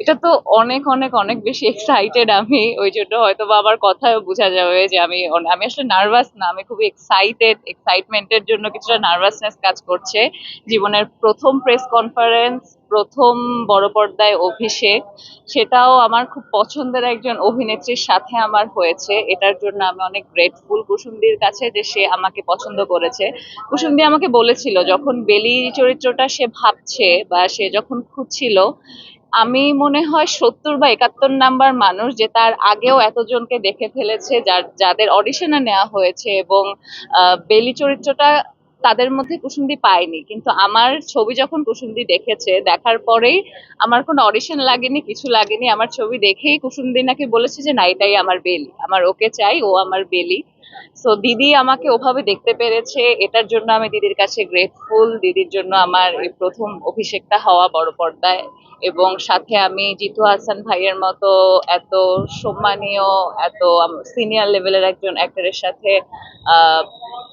এটা তো অনেক অনেক অনেক বেশি এক্সাইটেড আমি। ওই জন্য হয়তো বা আমার কথায় বোঝা যাবে যে আমি আমি আসলে নার্ভাস না, আমি খুবই এক্সাইটেড এক্সাইটমেন্টের জন্য কিছুটা নার্ভাসনেস কাজ করছে। জীবনের প্রথম প্রেস কনফারেন্স প্রথম বড় পর্দায় অভিষেক, সেটাও আমার খুব পছন্দের একজন অভিনেত্রীর সাথে আমার হয়েছে। এটার জন্য আমি অনেক গ্রেটফুল কুসুমদির কাছে যে সে আমাকে পছন্দ করেছে। কুসুমদি আমাকে বলেছিল, যখন বেলি চরিত্রটা সে ভাবছে বা সে যখন খুঁজছিল আমি মনে হয় সত্তর বা একাত্তর নাম্বার মানুষ যে তার আগেও এতজনকে দেখে ফেলেছে, যার, যাদের অডিশনে নেওয়া হয়েছে এবং বেলি চরিত্রটা তাদের মধ্যে কুসুমদি পায়নি। কিন্তু আমার ছবি যখন কুসুমদি দেখেছে, দেখার পরেই আমার কোনো অডিশন লাগেনি, কিছু লাগেনি, আমার ছবি দেখেই কুসুমদি নাকি বলেছে যে, না, এটাই আমার বেলি। আমার ওকে চাই, ও আমার বেলি। সো দিদি আমাকে ওভাবে দেখতে পেরেছে, এটার জন্য আমি দিদির কাছে গ্রেটফুল দিদির জন্য আমার এই প্রথম অভিষেকটা হওয়া বড় পর্দায়। এবং সাথে আমি জিতু হাসান ভাইয়ের মতো এত সম্মানীয়, এত সিনিয়র লেভেলের একজন অ্যাক্টরের সাথে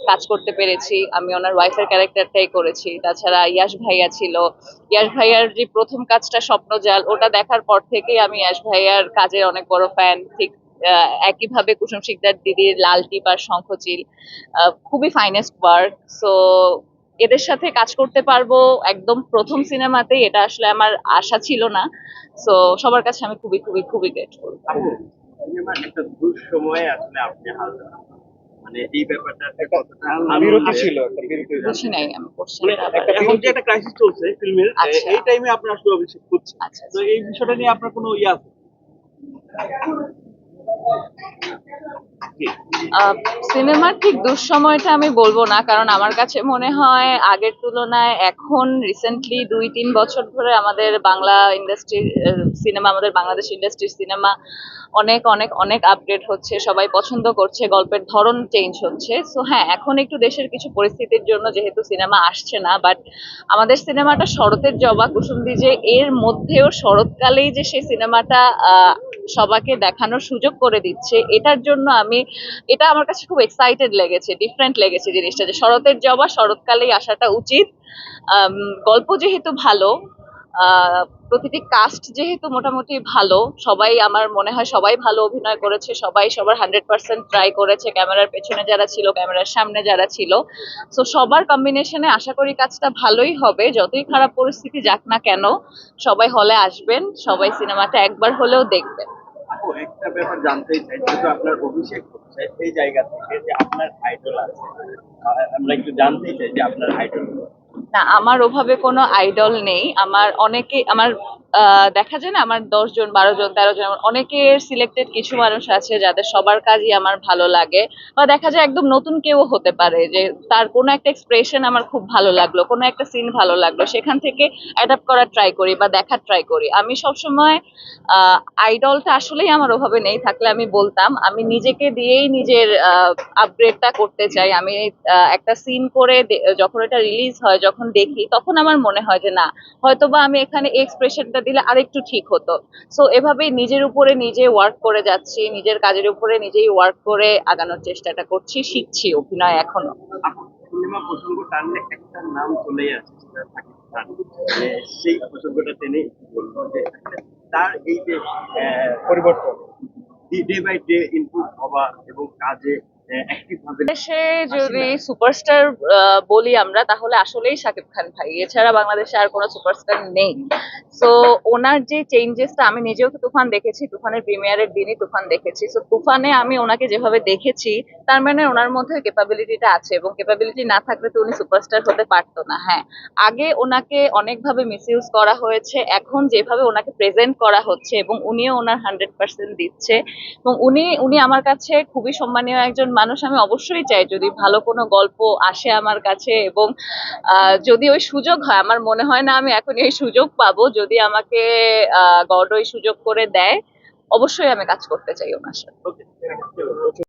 কাজ করতে পেরেছি। আমি ওনার ওয়াইফের ক্যারেক্টারটাই করেছি। তাছাড়া ইয়াশ ভাইয়া ছিল। ইয়াশ ভাইয়ার যে প্রথম কাজটা স্বপ্নজাল, ওটা দেখার পর থেকেই আমি ইয়াশ ভাইয়ার কাজের অনেক বড় ফ্যান ঠিক একইভাবে কুসুম শিকদার দিদির লাল টিপ আর শঙ্খচিল আহ, খুবই ফাইনেস্ট ওয়ার্ক সো এদের সাথে কাজ করতে পারব একদম প্রথম সিনেমাতেই এটা আসলে আমার আশা ছিল না। সো সবার কাছে আমি খুবই খুবই খুবই গ্রেটফুল আপু সিনেমার একটা দুঃসময়ে আসলে আপনি হাল মানে এই ব্যাপারটা কতটা বিরতি ছিল একটা বিরতি বুঝি নাই আমি কোশ্চেন মানে এখন যে একটা ক্রাইসিস চলছে ফিল্মের আচ্ছা। এই টাইমে আপনি আসলে অভিষেক করছেন। আচ্ছা, তো এই বিষয়টা নিয়ে আপনার কোনো ইয়ে আছে। সিনেমার ঠিক দুঃসময়টা আমি বলব না কারণ আমার কাছে মনে হয় আগের তুলনায় এখন রিসেন্টলি দুই তিন বছর ধরে আমাদের বাংলা ইন্ডাস্ট্রির সিনেমা আমাদের বাংলাদেশ ইন্ডাস্ট্রির সিনেমা অনেক অনেক অনেক আপডেট হচ্ছে সবাই পছন্দ করছে গল্পের ধরন চেঞ্জ হচ্ছে। সো হ্যাঁ এখন একটু দেশের কিছু পরিস্থিতির জন্য যেহেতু সিনেমা আসছে না বাট আমাদের সিনেমাটা শরতের জবা কুসুমদি যে এর মধ্যেও শরৎকালেই যে সেই সিনেমাটা আহ, সবাইকে দেখানোর সুযোগ করে দিচ্ছে। এটার জন্য আমি, এটা আমার কাছে খুব এক্সাইটেড লেগেছে ডিফারেন্ট লেগেছে জিনিসটা যে শরতের জবা শরৎকালেই আসাটা উচিত। গল্প যেহেতু ভালো প্রতিটি কাস্ট যেহেতু মোটামুটি ভালো, সবাই আমার মনে হয় সবাই ভালো অভিনয় করেছে, সবাই সবার হান্ড্রেড পার্সেন্ট ট্রাই করেছে, ক্যামেরার পেছনে যারা ছিল, ক্যামেরার সামনে যারা ছিল। সো সবার কম্বিনেশনে আশা করি কাজটা ভালোই হবে, যতই খারাপ পরিস্থিতি যাক না কেন, সবাই হলে আসবেন, সবাই সিনেমাটা একবার হলেও দেখবেন। একটা ব্যাপার জানতেই চাই, যেহেতু আপনার অভিষেক হচ্ছে এই জায়গা থেকে যে আপনার আইডল আছে। আমরা একটু জানতেই চাই যে আপনার আইডল না, আমার ওভাবে কোনো আইডল নেই। আমার অনেকে, আমার দেখা যায় না, আমার দশ জন, বারো জন, তেরো জন অনেকের সিলেক্টেড কিছু মানুষ আছে যাদের সবার কাজই আমার ভালো লাগে। বা দেখা যায় একদম নতুন কেউ হতে পারে যে তার কোনো একটা এক্সপ্রেশন আমার খুব ভালো লাগল, কোনো একটা সিন ভালো লাগল, সেখান থেকে অ্যাডাপ্ট করার ট্রাই করি বা দেখার ট্রাই করি। আমি সবসময় আইডলটা আসলেই আমার ওভাবে নেই, থাকলে আমি বলতাম। আমি নিজেকে দিয়েই নিজের আপগ্রেডটা করতে চাই। আমি একটা সিন করে যখন এটা রিলিজ হয়, যখন দেখি, তখন আমার মনে হয় যে না, হয়তোবা আমি এখানে এক্সপ্রেশনটা দিলে আরেকটু ঠিক হতো। সো এভাবেই নিজের উপরে নিজে ওয়ার্ক করে যাচ্ছি, নিজের কাজের উপরে নিজেই ওয়ার্ক করে আগানোর চেষ্টাটা করছি, শিখছি অভিনয় এখনও। একটা নাম মানে সেই প্রসঙ্গটা তার এই পরিবর্তন ডে বাই ডে ইনপুট হওয়া এবং কাজে ভাবে বাংলাদেশে যদি সুপারস্টার বলি আমরা তাহলে আসলেই শাকিব খান ভাই। এছাড়া বাংলাদেশে আর কোনো সুপারস্টার নেই। সো ওনার যে চেঞ্জেসটা আমি নিজেও তো তুফান দেখেছি। তুফানের প্রিমিয়ারের দিনই তুফান দেখেছি। সো তুফানে আমি ওনাকে যেভাবে দেখেছি তার মানে ওনার মধ্যে ক্যাপাবিলিটিটা আছে এবং ক্যাপাবিলিটি না থাকলে তো উনি সুপারস্টার হতে পারতো না। হ্যাঁ আগে ওনাকে অনেকভাবে মিসইউজ করা হয়েছে। এখন যেভাবে ওনাকে প্রেজেন্ট করা হচ্ছে এবং উনিও ওনার হান্ড্রেড পার্সেন্ট দিচ্ছে। এবং উনি উনি আমার কাছে খুবই সম্মানীয় একজন মানুষ আমি অবশ্যই চাই যদি ভালো কোনো গল্প আসে আমার কাছে এবং যদি ওই সুযোগ হয়, আমার মনে হয় না আমি এখন এই সুযোগ পাবো, যদি আমাকে গড ওই সুযোগ করে দেয়, অবশ্যই আমি কাজ করতে চাই ওনার সাথে।